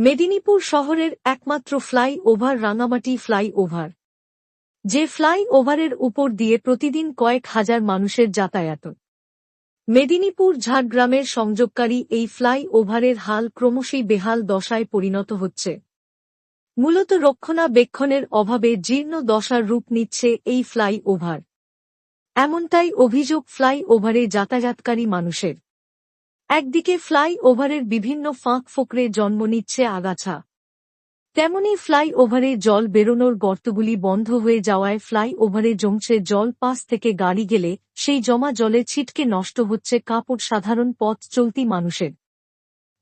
মেদিনীপুর শহরের একমাত্র flyover Rangamati flyover যে ফ্লাই ওভারের উপর দিয়ে প্রতিদিন কয়েক হাজার মানুষের যাতায়াত। মেদিনীপুর ঝাড়গ্রামের সংযোগকারী এই ফ্লাই ওভারের হাল ক্রমশই বেহাল দশায় পরিণত হচ্ছে। মূলত রক্ষণাবেক্ষণের অভাবে জীর্ণ দশার রূপ নিচ্ছে এই ফ্লাই ওভার এমনটাই অভিযোগ ফ্লাই ওভারে যাতায়াতকারী মানুষের। একদিকে ফ্লাই ওভারের বিভিন্ন ফাঁক ফোকরে জন্ম নিচ্ছে আগাছা। তেমনি ফ্লাই ওভারে জল বেরোনোর গর্তগুলি বন্ধ হয়ে যাওয়ায় ফ্লাই ওভারে জমছে জল, পাশ থেকে গাড়ি গেলে সেই জমা জলে ছিটকে নষ্ট হচ্ছে কাপড় সাধারণ পথ চলতি মানুষের।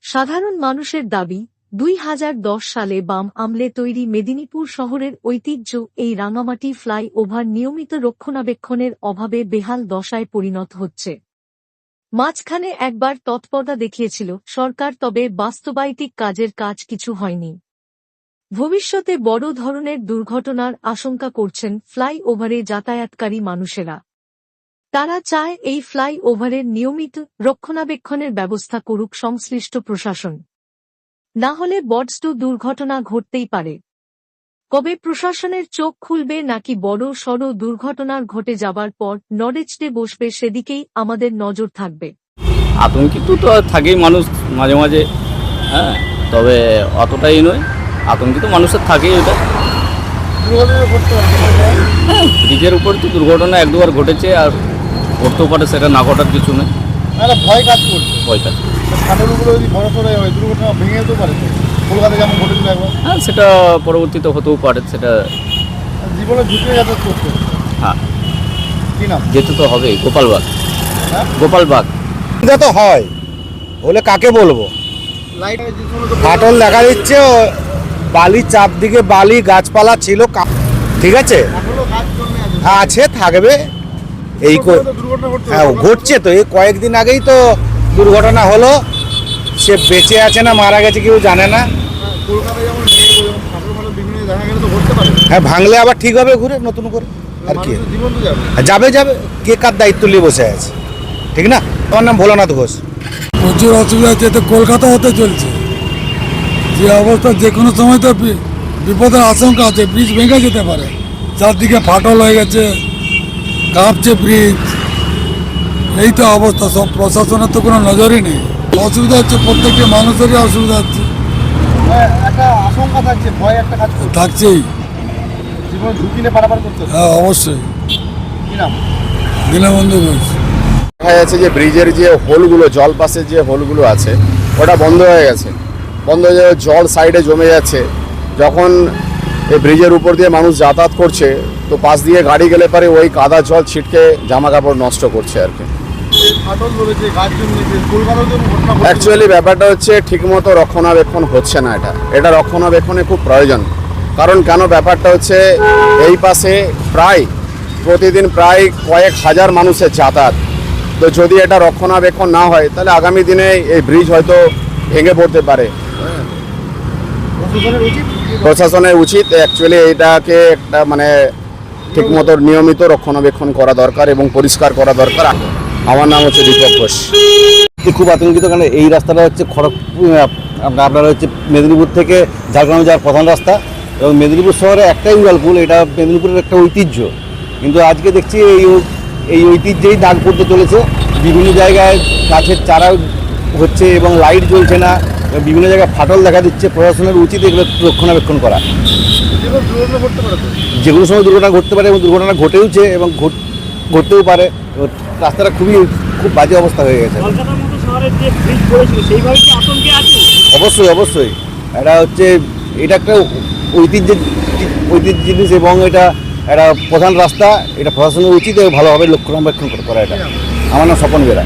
সাধারণ মানুষের দাবি, দুই হাজার দশ সালে বাম আমলে তৈরি মেদিনীপুর শহরের ঐতিহ্য এই রাঙামাটি ফ্লাই ওভার নিয়মিত রক্ষণাবেক্ষণের অভাবে বেহাল দশায় পরিণত হচ্ছে। মাঝখানে একবার তৎপরতা দেখিয়েছিল, সরকার তবে বাস্তবায়িক কাজের কাজ কিছু হয়নি। ভবিষ্যতে বড় ধরনের দুর্ঘটনার আশঙ্কা করছেন ফ্লাই ওভারে যাতায়াতকারী মানুষেরা। তারা চায় এই ফ্লাই ওভারের নিয়মিত রক্ষণাবেক্ষণের ব্যবস্থা করুক সংশ্লিষ্ট প্রশাসন। না হলে বডস্ট দুর্ঘটনা ঘটতেই পারে। কবে প্রশাসনের চোখ খুলবে নাকি বড় সড় দুর্ঘটনার ঘটে যাবার পর নড়েচড়ে বসবে সেদিকেই আমাদের নজর থাকবে। আতঙ্কিত তো থাকেই মানুষ মাঝে মাঝে হ্যাঁ তবে অতটাই নয় আতঙ্কিত মানুষের থাকেই এটা। হ্যাঁ ব্রিজের উপর তো দুর্ঘটনা এক দুবার ঘটেছে আর ঘটতেও পারে সেটা না ঘটার কিছু নেই একটা ভয় কাজ করছে। বড় সড়ো হয় দুর্ঘটনা ভেঙে যেতেও পারে তো। যেমন ঘটেছিল একবার? হ্যাঁ সেটা পরবর্তীতে হতেও পারে সেটা জীবনে ঝুঁকে যাতায়াত করছে হ্যাঁ। কি নাম? যেতে তো হবেই গোপালবাগ হ্যাঁ? গোপালবাগ এটা তো হয় বলে কাকে বলব? ফাটল দেখা দিচ্ছে ও বালি চাপ দিকে বালি গাছপালা ছিল কা- ঠিক আছে? এখনও আছে থাকবে। এই হ্যাঁ ঘটছে তো এই কয়েকদিন আগেই তো দুর্ঘটনা হলো। সে বেঁচে আছে না মারা গেছে কেউ জানে না। হ্যাঁ ভাঙলে আবার ঠিক হবে ঘুরে নতুন করে। আর কি? যাবে। যাবে যাবে। কে কার দায়িত্ব নিয়ে বসে আছে? ঠিক না? আমার নাম ভোলানাথ ঘোষ। প্রচুর অসুবিধা হচ্ছে তো কলকাতা হতে চলছে। যে অবস্থা যে কোনো সময় তো বি- বিপদের আশঙ্কা আছে ব্রিজ ভেঙে যেতে পারে। চারদিকে ফাটল হয়ে গেছে কাঁপছে ব্রিজ। এই তো অবস্থা সব প্রশাসনের তো কোনো নজরই নেই। অসুবিধা হচ্ছে, প্রত্যেকটা মানুষেরই অসুবিধা হচ্ছে। থাকছেই। হ্যাঁ অবশ্যই। দীনবন্ধু ঘোষ। দেখা যাচ্ছে যে ব্রিজের যে হোলগুলো, জল পাশের যে হোলগুলো আছে, ওটা বন্ধ হয়ে গেছে। বন্ধ হয়ে যাওয়ার জল সাইডে জমে যাচ্ছে। যখন এই ব্রিজের উপর দিয়ে মানুষ যাতায়াত করছে, তো পাশ দিয়ে গাড়ি গেলে পারে ওই কাদা জল ছিটকে জামা কাপড় নষ্ট করছে আর কি। অ্যাকচুয়ালি ব্যাপারটা হচ্ছে ঠিকমতো রক্ষণাবেক্ষণ হচ্ছে না এটা। এটা রক্ষণাবেক্ষণে খুব প্রয়োজন। কারণ কেন ব্যাপারটা হচ্ছে এই পাশে প্রায় প্রতিদিন প্রায় কয়েক হাজার মানুষের যাতায়াত। তো যদি এটা রক্ষণাবেক্ষণ না হয় তাহলে আগামী দিনে এই ব্রিজ হয়তো ভেঙে পড়তে পারে। প্রশাসনের উচিত? অ্যাকচুয়ালি এটাকে একটা মানে ঠিকমতো নিয়মিত রক্ষণাবেক্ষণ করা দরকার এবং পরিষ্কার করা দরকার। আমার নাম হচ্ছে দীপক ঘোষ। খুব আতঙ্কিত কারণ এই রাস্তাটা হচ্ছে খড়গপুর আপনার আপনার হচ্ছে মেদিনীপুর থেকে ঝাড়গ্রামে যাওয়ার প্রধান রাস্তা এবং মেদিনীপুর শহরে একটাই উড়ালপুল এটা মেদিনীপুরের একটা ঐতিহ্য। কিন্তু আজকে দেখছি এই এই ঐতিহ্যেই দাগ পড়তে চলেছে। বিভিন্ন জায়গায় গাছের চারা হচ্ছে এবং লাইট জ্বলছে না বিভিন্ন জায়গায় ফাটল দেখা দিচ্ছে। প্রশাসনের উচিত এগুলো রক্ষণাবেক্ষণ করা। যেগুলো সময় দুর্ঘটনা ঘটতে পারে এবং দুর্ঘটনা ঘটেওছে এবং ঘটতেও পারে। রাস্তাটা খুবই খুব বাজে অবস্থা হয়ে গেছে। অবশ্যই অবশ্যই। এটা হচ্ছে এটা একটা ঐতিহ্যের ঐতিহ্য জিনিস এবং এটা একটা প্রধান রাস্তা। এটা প্রশাসনের উচিত এবং ভালোভাবে লক্ষ্যরক্ষণ করা এটা। আমার নাম স্বপন বেরা।